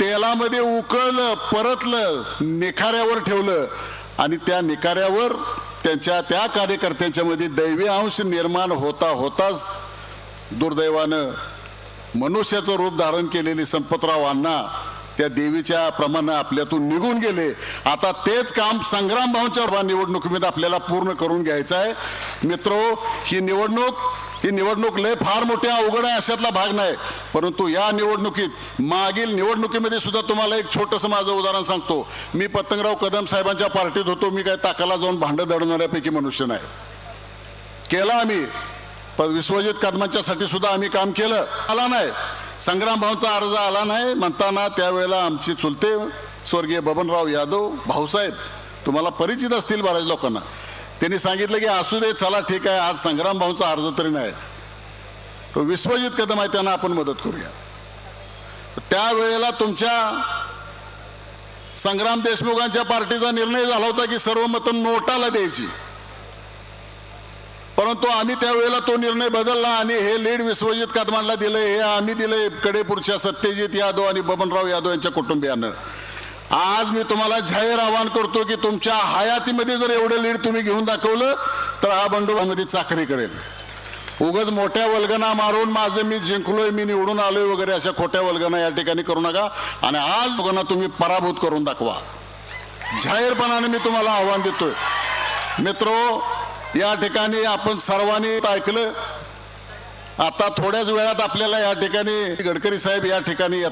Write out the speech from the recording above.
तेलामध्ये उकळलं परतलं निखाऱ्यावर ठेवलं आणि त्या निखाऱ्यावर त्यांच्या त्या कार्यकर्त्यांच्या मध्ये दैवी अंश निर्माण होता होताच दुर्दैवानं मनुष्याचं रूप धारण केलेले संपतराव अण्णा त्या देवीच्या प्रमाणे आपल्यातून निघून गेले. आता तेच काम संग्राम भाऊच्या निवडणुकीमध्ये आपल्याला पूर्ण करून घ्यायचं आहे. मित्रो ही निवडणूक ही निवडणूक लय फार मोठ्या अवघड आहे अशातला भाग नाही. परंतु या निवडणुकीत मागील निवडणुकीमध्ये सुद्धा तुम्हाला एक छोटंसं माझं उदाहरण सांगतो. मी पतंगराव कदम साहेबांच्या पार्टीत होतो मी काय ताकाला जाऊन भांडं दडवणाऱ्यापैकी मनुष्य नाही. केला आम्ही. पण विश्वजित कदमांच्यासाठी सुद्धा आम्ही काम केलं. आला नाही. संग्राम भाऊंचा अर्ज आला नाही. म्हणताना त्यावेळेला आमचे चुलते स्वर्गीय बबनराव यादव भाऊसाहेब तुम्हाला परिचित असतील बऱ्याच लोकांना. त्यांनी सांगितलं की असू दे चला ठीक आहे आज संग्राम भाऊंचा अर्ज तरी नाही. तो विश्वजित कदम आहे त्यांना आपण मदत करूया. त्यावेळेला तुमच्या संग्राम देशमुखांच्या पार्टीचा निर्णय झाला होता की सर्व मतं नोटाला द्यायची. परंतु आम्ही त्यावेळेला तो निर्णय बदलला आणि हे लीड विश्वजित कदमांना दिलं हे आम्ही दिले कडेपूरच्या सत्यजित यादव आणि बबनराव यादव यांच्या कुटुंबियांना. आज मी तुम्हाला जाहीर आवाहन करतो की तुमच्या हयातीमध्ये जर एवढं लीड तुम्ही घेऊन दाखवलं तर हा बंडोबामध्ये चाकरी करेल. उगच मोठ्या वल्गना मारून माझं मी जिंकलोय मी निवडून आलोय वगैरे अशा खोट्या वल्गना या ठिकाणी करू नका. आणि आज लोकांना तुम्ही पराभूत करून दाखवा. जाहीरपणाने मी तुम्हाला आव्हान देतोय. मित्रो या ठिकाणी आपण सर्वांनी ऐकलं. आता थोड्याच वेळात आपल्याला या ठिकाणी गडकरी साहेब या ठिकाणी